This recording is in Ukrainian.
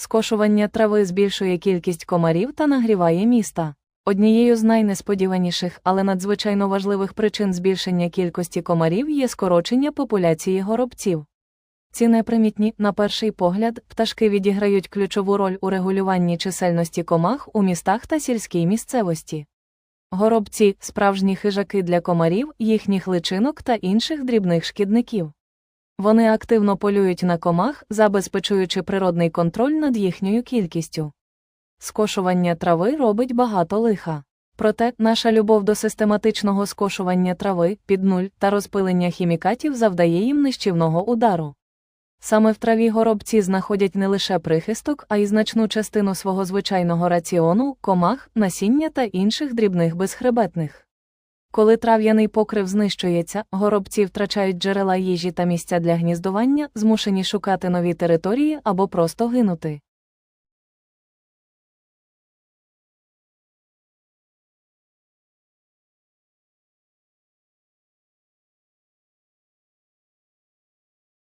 Скошування трави збільшує кількість комарів та нагріває міста. Однією з найнесподіваніших, але надзвичайно важливих причин збільшення кількості комарів є скорочення популяції горобців. Ці непримітні, на перший погляд, пташки відіграють ключову роль у регулюванні чисельності комах у містах та сільській місцевості. Горобці справжні хижаки для комарів, їхніх личинок та інших дрібних шкідників. Вони активно полюють на комах, забезпечуючи природний контроль над їхньою кількістю. Скошування трави робить багато лиха. Проте наша любов до систематичного скошування трави під нуль та розпилення хімікатів завдає їм нищівного удару. Саме в траві горобці знаходять не лише прихисток, а й значну частину свого звичайного раціону, комах, насіння та інших дрібних безхребетних. Коли трав'яний покрив знищується, горобці втрачають джерела їжі та місця для гніздування, змушені шукати нові території або просто гинути.